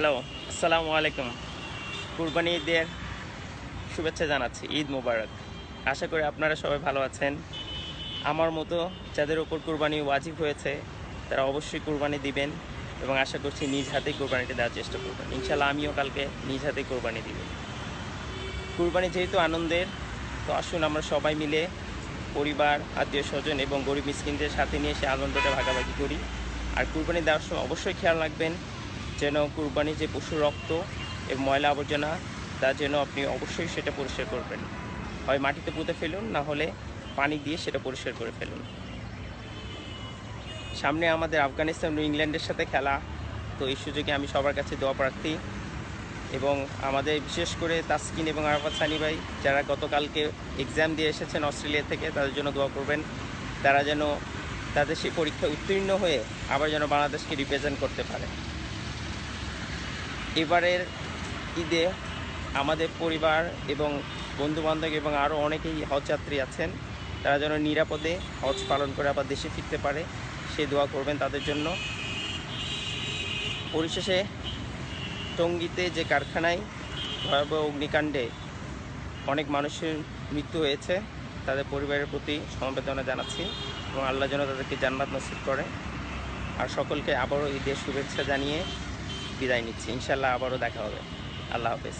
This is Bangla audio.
হ্যালো আসসালামু আলাইকুম। কুরবানি ঈদের শুভেচ্ছা জানাচ্ছি, ঈদ মুবারক। আশা করি আপনারা সবাই ভালো আছেন। আমার মতো যাদের ওপর কুরবানি ওয়াজিব হয়েছে, তারা অবশ্যই কুরবানি দিবেন এবং আশা করছি নিজ হাতেই কুরবানিটা দেওয়ার চেষ্টা করবেন। ইনশাল্লাহ আমিও কালকে নিজ হাতেই কুরবানি দিব। কুরবানি যেহেতু আনন্দের, তো আসুন আমরা সবাই মিলে পরিবার আত্মীয় স্বজন এবং গরিব মিসকিনদের সাথে নিয়ে সে আনন্দটা ভাগাভাগি করি। আর কুরবানি দেওয়ার সময় অবশ্যই খেয়াল রাখবেন যেন কুরবানি যে পশুর রক্ত এবং ময়লা আবর্জনা, তা যেন আপনি অবশ্যই সেটা পরিষ্কার করবেন। হয় মাটিতে পুঁতে ফেলুন, না হলে পানি দিয়ে সেটা পরিষ্কার করে ফেলুন। সামনে আমাদের আফগানিস্তান ও ইংল্যান্ডের সাথে খেলা, তো এই সুযোগে আমি সবার কাছে দোয়া প্রার্থী। এবং আমাদের বিশেষ করে তাসকিন এবং আরাফাত সানি ভাই, যারা গতকালকে এক্সাম দিয়ে এসেছেন অস্ট্রেলিয়া থেকে, তাদের জন্য দোয়া করবেন। তারা যেন তাদের সেই পরীক্ষায় উত্তীর্ণ হয়ে আবার যেন বাংলাদেশকে রিপ্রেজেন্ট করতে পারে। এবারের ঈদে আমাদের পরিবার এবং বন্ধুবান্ধব এবং আরও অনেকেই হজ যাত্রী আছেন। তারা যেন নিরাপদে হজ পালন করে আবার দেশে ফিরতে পারে, সে দোয়া করবেন তাদের জন্য। পরিশেষে টঙ্গিতে যে কারখানায় ভয়াবহ অগ্নিকাণ্ডে অনেক মানুষের মৃত্যু হয়েছে, তাদের পরিবারের প্রতি সমবেদনা জানাচ্ছি এবং আল্লাহ যেন তাদেরকে জান্নাত নসিব করে। আর সকলকে আবারও ঈদের শুভেচ্ছা জানিয়ে বিদায় নিচ্ছি। ইনশাল্লাহ আবারও দেখা হবে। আল্লাহ হাফেজ।